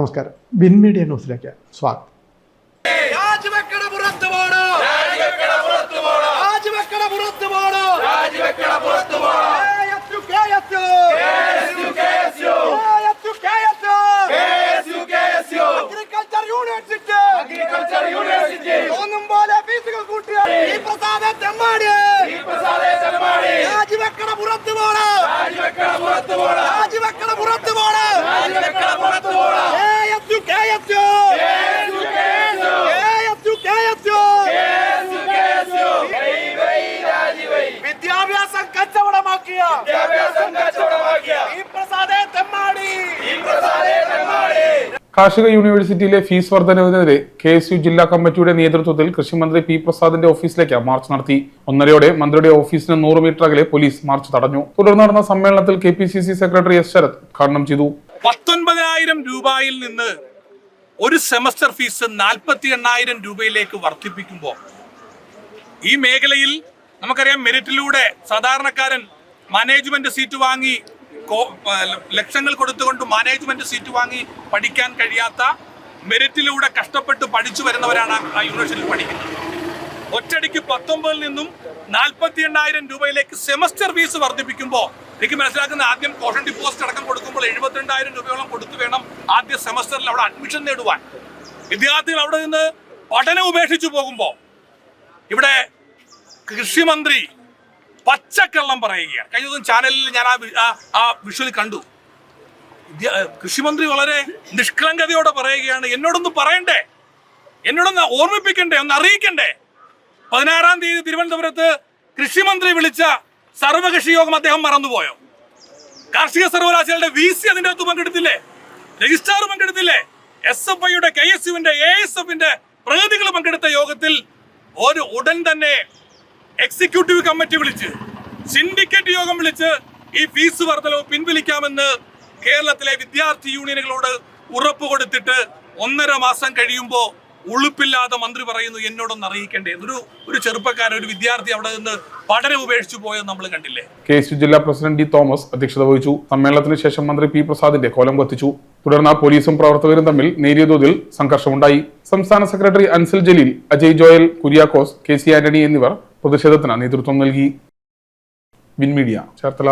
നമസ്കാരം. Win media ന്യൂസിലേക്ക് സ്വാഗതം. രാജിവെക്കണ പുറത്തു പോണോ? രാജിവെക്കണ പുറത്തു പോണോ? രാജിവെക്കണ പുറത്തു പോണോ രാജിവെക്കണ പുറത്തു പോണോ അഗ്രികൾച്ചർ യൂണിവേഴ്സിറ്റി അഗ്രികൾച്ചർ യൂണിവേഴ്സിറ്റി തോന്നും പോലെ ഫീസുകൾ കൂട്ടിയ ഈ പ്രസാദ തെമ്മാടി ഈ പ്രസാദ തെമ്മാടി രാജിവെക്കണ പുറത്തു പോണോ രാജിവെക്കണ പുറത്തു പോണോ രാജിവെക്കണ പുറത്തു പോണോ രാജിവെക്കണ പുറത്തു പോണോ K S U K S U വിദ്യാഭ്യാസം കച്ചവടമാക്കിയ ഈ പ്രസാദേ തെമ്മാടി കാർഷിക യൂണിവേഴ്സിറ്റിയിലെ ഫീസ് വർധനവിനെതിരെ കെ എസ് യു ജില്ലാ കമ്മിറ്റിയുടെ നേതൃത്വത്തിൽ കൃഷിമന്ത്രി പി പ്രസാദിന്റെ ഓഫീസിലേക്ക് മാർച്ച് നടത്തി. ഒന്നരയോടെ മന്ത്രിയുടെ ഓഫീസിന് നൂറ് മീറ്റർ അകലെ പോലീസ് മാർച്ച് തടഞ്ഞു. തുടർന്ന് നടന്ന സമ്മേളനത്തിൽ K P C C secretary S Sharath ഉദ്ഘാടനം ചെയ്തു. പത്തൊൻപതിനായിരം രൂപയിൽ നിന്ന് ഒരു സെമസ്റ്റർ ഫീസ് നാൽപ്പത്തി എണ്ണായിരം രൂപയിലേക്ക് വർദ്ധിപ്പിക്കുമ്പോൾ ഈ മേഖലയിൽ നമുക്കറിയാം മെറിറ്റിലൂടെ സാധാരണക്കാരൻ മാനേജ്മെന്റ് സീറ്റ് വാങ്ങി ലക്ഷങ്ങൾ കൊടുത്തുകൊണ്ട് മാനേജ്മെന്റ് സീറ്റ് വാങ്ങി പഠിക്കാൻ കഴിയാത്ത മെറിറ്റിലൂടെ കഷ്ടപ്പെട്ട് പഠിച്ചു വരുന്നവരാണ് ആ യൂണിവേഴ്സിറ്റിയിൽ പഠിക്കുന്നത്. ഒറ്റടിക്ക് പത്തൊമ്പതിൽ നിന്നും നാൽപ്പത്തി എണ്ണായിരം രൂപയിലേക്ക് സെമസ്റ്റർ ഫീസ് വർദ്ധിപ്പിക്കുമ്പോൾ എനിക്ക് മനസ്സിലാക്കുന്ന ആദ്യം കോഷൻ ഡിപ്പോസിറ്റ് അടക്കം കൊടുക്കുമ്പോൾ എഴുപത്തിരണ്ടായിരം രൂപയോളം കൊടുത്തു വേണം ആദ്യ സെമസ്റ്ററിൽ അവിടെ അഡ്മിഷൻ നേടുവാൻ. വിദ്യാർത്ഥികൾ അവിടെ നിന്ന് പഠനം ഉപേക്ഷിച്ചു പോകുമ്പോൾ ഇവിടെ കൃഷിമന്ത്രി പച്ചക്കള്ളം പറയുകയാണ്. കഴിഞ്ഞ ദിവസം ചാനലിൽ ഞാൻ ആ ആ- വിഷ്വൽ കണ്ടു. കൃഷിമന്ത്രി വളരെ നിഷ്കളങ്കതയോടെ പറയുകയാണ് എന്നോടൊന്ന് പറയണ്ടേ? എന്നോടൊന്ന് ഓർമ്മിപ്പിക്കണ്ടേ? ഒന്ന് അറിയിക്കണ്ടേ? പതിനാറാം തീയതി തിരുവനന്തപുരത്ത് കൃഷിമന്ത്രി വിളിച്ച സർവകക്ഷി യോഗം അദ്ദേഹം മറന്നുപോയോ? കാർഷിക സർവകലാശാലയുടെ വി സി അതിന്റെ അകത്ത് പങ്കെടുത്തില്ലേ? രജിസ്ട്രാർ പങ്കെടുത്തില്ലേ? എസ് എഫ് ഐയുടെ കെ എസ് യുവിന്റെ എ എസ് എഫിന്റെ പ്രതിനിധികൾ പങ്കെടുത്ത യോഗത്തിൽ ഒരു ഉടൻ തന്നെ എക്സിക്യൂട്ടീവ് കമ്മിറ്റി വിളിച്ച് സിൻഡിക്കേറ്റ് യോഗം വിളിച്ച് ഈ ഫീസ് വർധനവ് പിൻവലിക്കാമെന്ന് കേരളത്തിലെ വിദ്യാർത്ഥി യൂണിയനുകളോട് ഉറപ്പ് കൊടുത്തിട്ട് ഒന്നര മാസം കഴിയുമ്പോൾ ഉളുപ്പില്ലാതെ മന്ത്രി പറയുന്നു എന്നോടൊന്ന് അറിയിക്കേണ്ടേ? ഒരു ഒരു ചെറുപ്പക്കാരൻ ഒരു വിദ്യാർത്ഥി അവിടെ നിന്ന് പഠനം ഉപേക്ഷിച്ചു പോയത് നമ്മൾ കണ്ടില്ലേ? കെ എസ് ജില്ലാ പ്രസിഡന്റ് ഡി തോമസ് അധ്യക്ഷത വഹിച്ചു. സമ്മേളനത്തിന് ശേഷം മന്ത്രി പി പ്രസാദിന്റെ കോലം കത്തിച്ചു. തുടർന്ന് പോലീസും പ്രവർത്തകരും തമ്മിൽ നേരിയ തോതിൽ സംഘർഷമുണ്ടായി. സംസ്ഥാന secretary Ansal Jaleel Ajay Joel Kuriakose K C Antony എന്നിവർ പ്രതിഷേധത്തിന് നേതൃത്വം നൽകി വിൻമീഡിയ ചേർത്തല.